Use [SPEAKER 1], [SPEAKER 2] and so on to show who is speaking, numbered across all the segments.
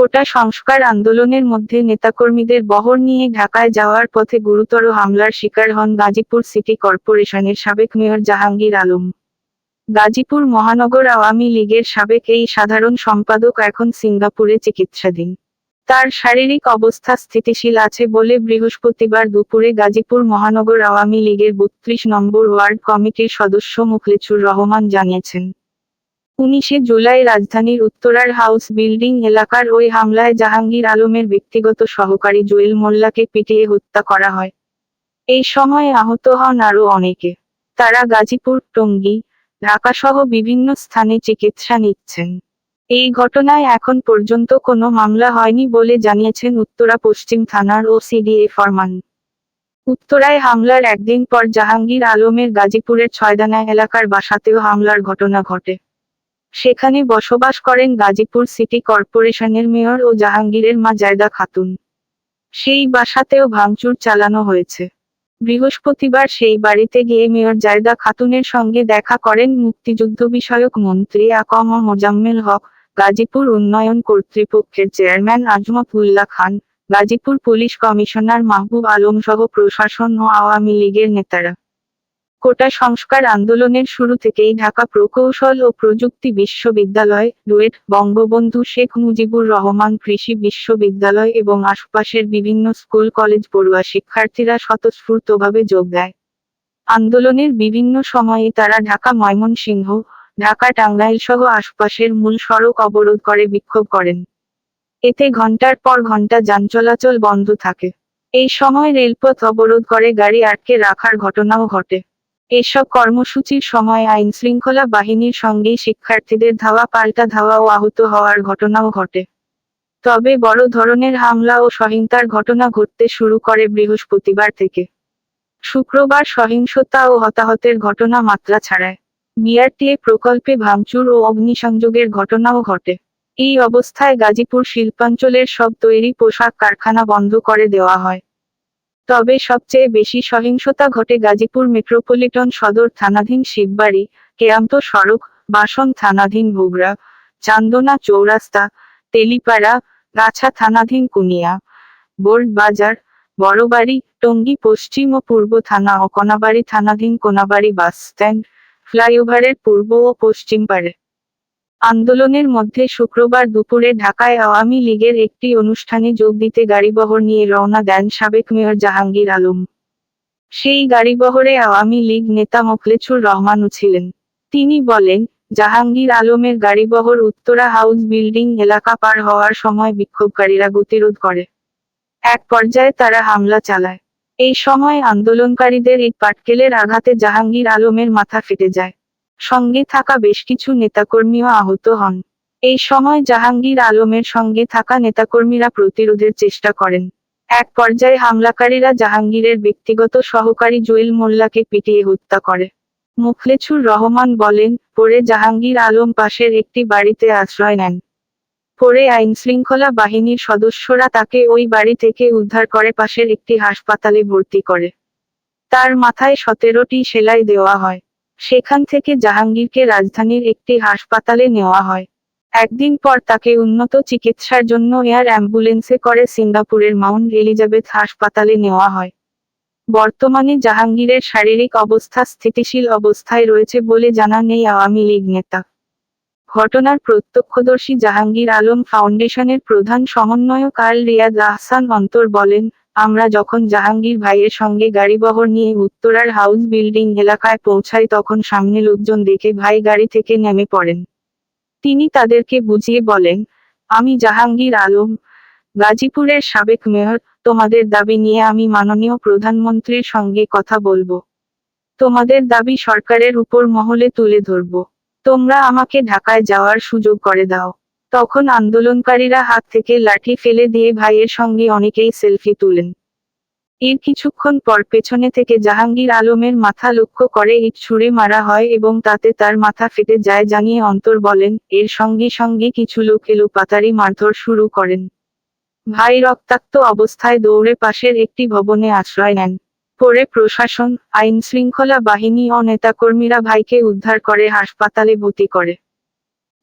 [SPEAKER 1] কোটা সংস্কার আন্দোলনের মধ্যে নেতাকর্মীদের বহর নিয়ে ঢাকায় যাওয়ার পথে গুরুতর হামলার শিকার হন গাজীপুর সিটি কর্পোরেশনের সাবেক মেয়র জাহাঙ্গীর আলম। গাজীপুর মহানগর আওয়ামী লীগের সাবেক এই সাধারণ সম্পাদক এখন সিঙ্গাপুরে চিকিৎসাধীন। তার শারীরিক অবস্থা স্থিতিশীল আছে বলে বৃহস্পতিবার দুপুরে গাজীপুর মহানগর আওয়ামী লীগের বত্রিশ নম্বর ওয়ার্ড কমিটির সদস্য মুখলেছুর রহমান জানিয়েছেন। উনিশে জুলাই রাজধানীর উত্তরার হাউস বিল্ডিং এলাকার ওই হামলায় জাহাঙ্গীর আলমের ব্যক্তিগত সহকারী জুয়েল মোল্লাকে পিটিয়ে হত্যা করা হয়। এই সময়ে আহত হন আরও অনেকে। তারা গাজীপুর, টঙ্গী, ঢাকাসহ বিভিন্ন স্থানে চিকিৎসা নিচ্ছেন। এই ঘটনায় এখন পর্যন্ত কোনো মামলা হয়নি বলে জানিয়েছেন উত্তরা পশ্চিম থানার ও সিডিএ ফরমান। উত্তরায় হামলার একদিন পর জাহাঙ্গীর আলমের গাজীপুরের ছয়দানা এলাকার বাসাতেও হামলার ঘটনা ঘটে। সেখানে বসবাস করেন গাজীপুর সিটি কর্পোরেশনের মেয়র ও জাহাঙ্গীরের মা জায়দা খাতুন। সেই বাসাতেও ভাঙচুর চালানো হয়েছে। বৃহস্পতিবার সেই বাড়িতে গিয়ে মেয়র জায়দা খাতুনের সঙ্গে দেখা করেন মুক্তিযুদ্ধ বিষয়ক মন্ত্রী আকম মোজাম্মেল হক, গাজীপুর উন্নয়ন কর্তৃপক্ষের chairman Azmat Ullah Khan, Gazipur police commissioner Mahbub Alam সহ প্রশাসন ও আওয়ামী লীগের নেতারা। কোটা সংস্কার আন্দোলনের শুরু থেকেই ঢাকা প্রকৌশল ও প্রযুক্তি বিশ্ববিদ্যালয় রুয়েট বঙ্গবন্ধু শেখ মুজিবুর রহমান কৃষি বিশ্ববিদ্যালয় এবং আশপাশের বিভিন্ন স্কুল, কলেজ পড়ুয়া শিক্ষার্থীরা স্বতঃস্ফূর্তভাবে যোগ দেয়। আন্দোলনের বিভিন্ন সময়ে তারা ঢাকা ময়মনসিংহ, ঢাকা টাঙ্গাইল সহ আশপাশের মূল সড়ক অবরোধ করে বিক্ষোভ করেন। এতে ঘণ্টার পর ঘণ্টা যান চলাচল বন্ধ থাকে। এই সময় রেলপথ অবরোধ করে গাড়ি আটকে রাখার ঘটনাও ঘটে। এসব কর্মসূচির সময় আইন শৃঙ্খলা বাহিনীর সঙ্গেই শিক্ষার্থীদের ধাওয়া পাল্টা ধাওয়া ও আহত হওয়ার ঘটনাও ঘটে। তবে বড় ধরনের হামলা ও সহিংসার ঘটনা ঘটতে শুরু করে বৃহস্পতিবার থেকে। শুক্রবার সহিংসতা ও হতাহতের ঘটনা মাত্রা ছাড়ায়। বিআরটিএ প্রকল্পে ভাঙচুর ও অগ্নিসংযোগের ঘটনাও ঘটে। এই অবস্থায় গাজীপুর শিল্পাঞ্চলের সব তৈরি পোশাক কারখানা বন্ধ করে দেওয়া হয়। তবে সবচেয়ে বেশি সহিংসতা ঘটে গাজীপুর মেট্রোপলিটন সদর থানাধীন শিববাড়ি, কেয়ান্ত সড়ক, বাসন থানাধীন বুগরা চান্দনা চৌরাস্তা, তেলিপাড়া, গাছা থানাধীন কুনিয়া বোর্ড বাজার, বড়বাড়ি, টঙ্গী পশ্চিম ও পূর্ব থানা ও কোনাবাড়ি থানাধীন কোনাবাড়ি বাস স্ট্যান্ড, ফ্লাইওভারের পূর্ব ও পশ্চিম পারে আন্দোলনের মধ্যে শুক্রবার দুপুরে ঢাকায় আওয়ামী লীগের একটি অনুষ্ঠানে যোগ দিতে গাড়িবহর নিয়ে রওনা দেন সাবেক মেয়র জাহাঙ্গীর আলম। সেই গাড়িবহরে আওয়ামী লীগ নেতা মোখলেছুর রহমানও ছিলেন। তিনি বলেন, জাহাঙ্গীর আলমের গাড়িবহর উত্তরা হাউস বিল্ডিং এলাকা পার হওয়ার সময় বিক্ষোভকারীরা গতিরোধ করে। এক পর্যায়ে তারা হামলা চালায়। এই সময় আন্দোলনকারীদের ইট পাটকেলের আঘাতে জাহাঙ্গীর আলমের মাথা ফেটে যায়। সঙ্গে থাকা বেশ কিছু নেতাকর্মীও আহত হন। এই সময় জাহাঙ্গীর আলমের সঙ্গে থাকা নেতাকর্মীরা প্রতিরোধের চেষ্টা করেন। এক পর্যায়ে হামলাকারীরা জাহাঙ্গীরের ব্যক্তিগত সহকারী জুয়েল মোল্লাকে পিটিয়ে হত্যা করে। মুখলেছুর রহমান বলেন, পরে জাহাঙ্গীর আলম পাশের একটি বাড়িতে আশ্রয় নেন। পরে আইনশৃঙ্খলা বাহিনীর সদস্যরা তাকে ওই বাড়ি থেকে উদ্ধার করে পাশের একটি হাসপাতালে ভর্তি করে। তার মাথায় সতেরোটি সেলাই দেওয়া হয়। সেখান থেকে জাহাঙ্গীরকে রাজধানীর একটি হাসপাতালে নেওয়া হয়। একদিন পর তাকে উন্নত চিকিৎসার জন্য এয়ার অ্যাম্বুলেন্সে করে সিঙ্গাপুরের মাউন্ট এলিজাবেথ হাসপাতালে নেওয়া হয়। বর্তমানে জাহাঙ্গীরের শারীরিক অবস্থা স্থিতিশীল অবস্থায় রয়েছে বলে জানান এই আওয়ামী লীগ নেতা। ঘটনার প্রত্যক্ষদর্শী জাহাঙ্গীর আলম ফাউন্ডেশনের প্রধান সমন্বয়ক আল রিয়াদ আহসান অন্তর বলেন আমরা যখন জাহাঙ্গীর ভাইয়ের সঙ্গে গাড়িবহর নিয়ে উত্তরার হাউস বিল্ডিং এলাকায় পৌঁছাই তখন সামনে লোকজন দেখে ভাই গাড়ি থেকে নেমে পড়েন। তিনি তাদেরকে বুঝিয়ে বলেন, আমি জাহাঙ্গীর আলম, গাজীপুরের সাবেক মেয়র, তোমাদের দাবি নিয়ে আমি মাননীয় প্রধানমন্ত্রীর সঙ্গে কথা বলব। তোমাদের দাবি সরকারের উপর মহলে তুলে ধরব। তোমরা আমাকে ঢাকায় যাওয়ার সুযোগ করে দাও। তখন আন্দোলনকারীরা হাত থেকে লাঠি ফেলে দিয়ে ভাইয়ের সঙ্গে অনেকেই সেলফি তুলেন। এর কিছুক্ষণ পর পেছনে থেকে জাহাঙ্গীর আলমের মাথা লক্ষ্য করে ইট ছুঁড়ে মারা হয় এবং তাতে তার মাথা ফেটে যায় জানিয়ে অন্তর বলেন, এর সঙ্গে সঙ্গে কিছু লোক এলো, পাতারি মারধর শুরু করেন। ভাই রক্তাক্ত অবস্থায় দৌড়ে পাশের একটি ভবনে আশ্রয় নেন। পরে প্রশাসন আইন শৃঙ্খলা বাহিনী ও নেতাকর্মীরা ভাইকে উদ্ধার করে হাসপাতালে ভর্তি করে।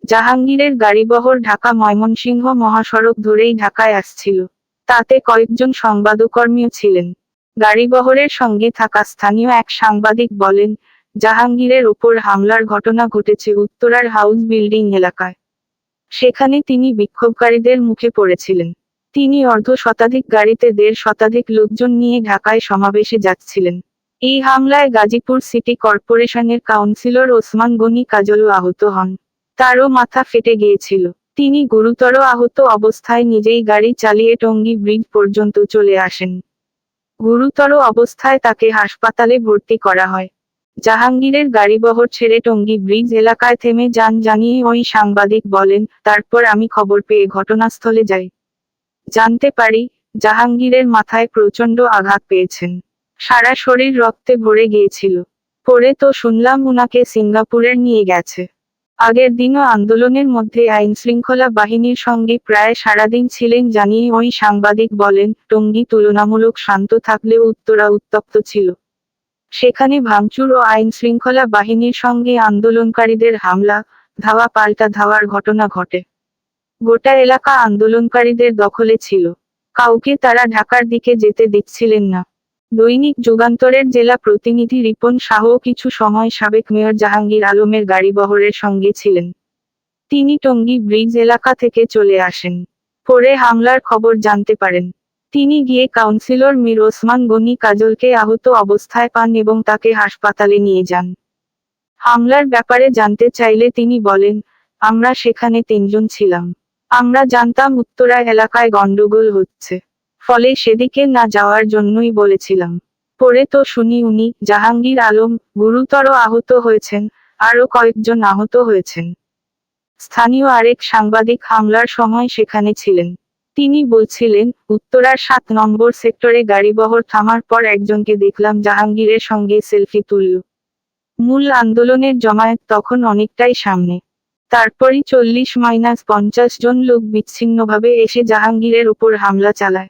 [SPEAKER 1] জাহাঙ্গীরের গাড়িবহর ঢাকা ময়মনসিংহ মহাসড়ক ধরেই ঢাকায় আসছিল। তাতে কয়েকজন সংবাদকর্মীও ছিলেন। গাড়িবহরের সঙ্গে থাকা স্থানীয় এক সাংবাদিক বলেন, জাহাঙ্গীরের ওপর হামলার ঘটনা ঘটেছে উত্তরার হাউস বিল্ডিং এলাকায়। সেখানে তিনি বিক্ষোভকারীদের মুখে পড়েছিলেন। তিনি অর্ধ শতাধিক গাড়িতে দেড় শতাধিক লোকজন নিয়ে ঢাকায় সমাবেশে যাচ্ছিলেন। এই হামলায় গাজীপুর সিটি কর্পোরেশনের কাউন্সিলর ওসমান গনি কাজলও আহত হন। তারও মাথা ফেটে গিয়েছিল। তিনি গুরুতর আহত অবস্থায় নিজেই গাড়ি চালিয়ে টঙ্গী ব্রিজ পর্যন্ত চলে আসেন। গুরুতর অবস্থায় তাকে হাসপাতালে ভর্তি করা হয়। জাহাঙ্গীরের গাড়িবহর ছেড়ে টঙ্গী ব্রিজ এলাকায় থেমে যান জানিয়ে ওই সাংবাদিক বলেন, তারপর আমি খবর পেয়ে ঘটনাস্থলে যাই। জানতে পারি, জাহাঙ্গীরের মাথায় প্রচণ্ড আঘাত পেয়েছেন। সারা শরীর রক্তে ভরে গিয়েছিল। পরে তো শুনলাম উনাকে সিঙ্গাপুরের নিয়ে গেছে। আগের দিনও আন্দোলনের মধ্যে আইন শৃঙ্খলা বাহিনীর সঙ্গে প্রায় সারাদিন ছিলেন জানিয়ে ওই সাংবাদিক বলেন, টঙ্গী তুলনামূলক শান্ত থাকলেও উত্তরা উত্তপ্ত ছিল। সেখানে ভাঙচুর ও আইন শৃঙ্খলা বাহিনীর সঙ্গে আন্দোলনকারীদের হামলা, ধাওয়া পাল্টা ধাওয়ার ঘটনা ঘটে। গোটা এলাকা আন্দোলনকারীদের দখলে ছিল। কাউকে তারা ঢাকার দিকে যেতে দিচ্ছিলেন না। দৈনিক যুগান্তরের জেলা প্রতিনিধি রিপন শাহ কিছু সময় সাবেক মেয়র জাহাঙ্গীর আলমের গাড়িবহরের সঙ্গে ছিলেন। তিনি টঙ্গী ব্রিজ এলাকা থেকে চলে আসেন। পরে হামলার খবর জানতে পারেন। তিনি গিয়ে কাউন্সিলর মীর ওসমান গনি কাজলকে আহত অবস্থায় পান এবং তাকে হাসপাতালে নিয়ে যান। হামলার ব্যাপারে জানতে চাইলে তিনি বলেন, আমরা সেখানে তিনজন ছিলাম। আমরা জানতাম উত্তরা এলাকায় গন্ডগোল হচ্ছে। ফলে সেদিকে না যাওয়ার জন্যই বলেছিলাম। পরে তো শুনি উনি, জাহাঙ্গীর আলম, গুরুতর আহত হয়েছেন, আরও কয়েকজন আহত হয়েছেন। স্থানীয় আরেক সাংবাদিক হামলার সময় সেখানে ছিলেন। তিনি বলছিলেন, উত্তরার সাত নম্বর সেক্টরে গাড়িবহর থামার পর একজনকে দেখলাম জাহাঙ্গীরের সঙ্গে সেলফি তুলল। মূল আন্দোলনের জমায়েত তখন অনেকটাই সামনে। তারপরই চল্লিশ মাইনাস পঞ্চাশ জন লোক বিচ্ছিন্নভাবে এসে জাহাঙ্গীরের উপর হামলা চালায়।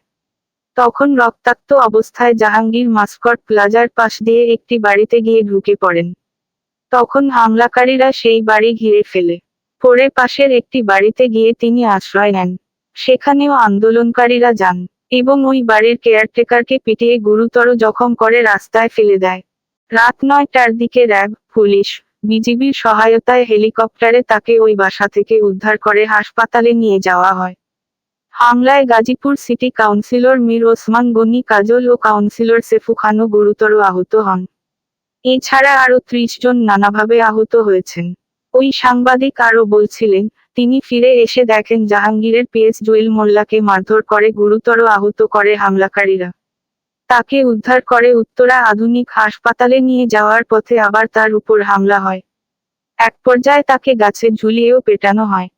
[SPEAKER 1] তখন রক্তাক্ত অবস্থায় জাহাঙ্গীর মাস্কট প্লাজার পাশ দিয়ে একটি বাড়িতে গিয়ে ঢুকে পড়েন। তখন হামলাকারীরা সেই বাড়ি ঘিরে ফেলে। পরে পাশের একটি বাড়িতে গিয়ে তিনি আশ্রয় নেন। সেখানেও আন্দোলনকারীরা যান এবং ওই বাড়ির কেয়ারটেকারকে পিটিয়ে গুরুতর জখম করে রাস্তায় ফেলে দেয়। রাত নয়টার দিকে র্যাব, পুলিশ, বিজিবির সহায়তায় হেলিকপ্টারে তাকে ওই বাসা থেকে উদ্ধার করে হাসপাতালে নিয়ে যাওয়া হয়। হামলায় গাজীপুর সিটি কাউন্সিলর মীর ওসমান গনি কাজল ও কাউন্সিলর সেফু খানও গুরুতর আহত হন। এছাড়া আরও ত্রিশ জন নানাভাবে আহত হয়েছেন। ওই সাংবাদিক আরও বলছিলেন, তিনি ফিরে এসে দেখেন জাহাঙ্গীরের পিএস জুয়েল মোল্লাকে মারধর করে গুরুতর আহত করে হামলাকারীরা। তাকে উদ্ধার করে উত্তরা আধুনিক হাসপাতালে নিয়ে যাওয়ার পথে আবার তার উপর হামলা হয়। এক পর্যায়ে তাকে গাছে ঝুলিয়েও পেটানো হয়।